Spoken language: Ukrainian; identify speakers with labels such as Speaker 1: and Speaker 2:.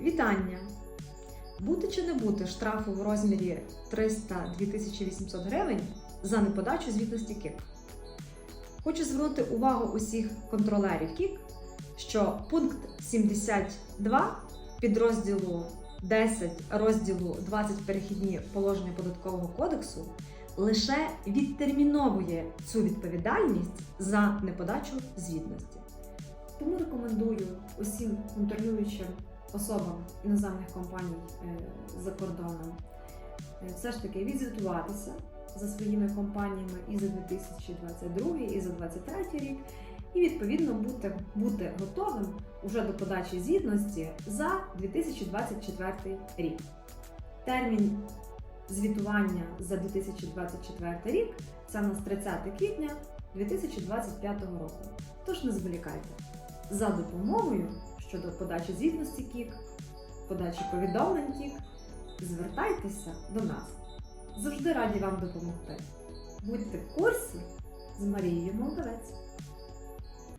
Speaker 1: Вітання! Бути чи не бути штрафу в розмірі 300 2800 гривень за неподачу звітності КІК? Хочу звернути увагу усіх контролерів КІК, що пункт 72 підрозділу 10 розділу 20 перехідні положення податкового кодексу лише відтерміновує цю відповідальність за неподачу звітності. Тому рекомендую усім контролюючим особам іноземних компаній е, за кордоном е, все ж таки відзвітуватися за своїми компаніями і за 2022, і за 2023 рік, і відповідно бути, бути готовим уже до подачі звітності за 2024 рік. Термін звітування за 2024 рік це у нас 30 квітня 2025 року. Тож не зволікайте. За допомогою щодо подачі звітності КІК, подачі повідомлень КІК, звертайтеся до нас. Завжди раді вам допомогти. Будьте в курсі з Марією Молдавець.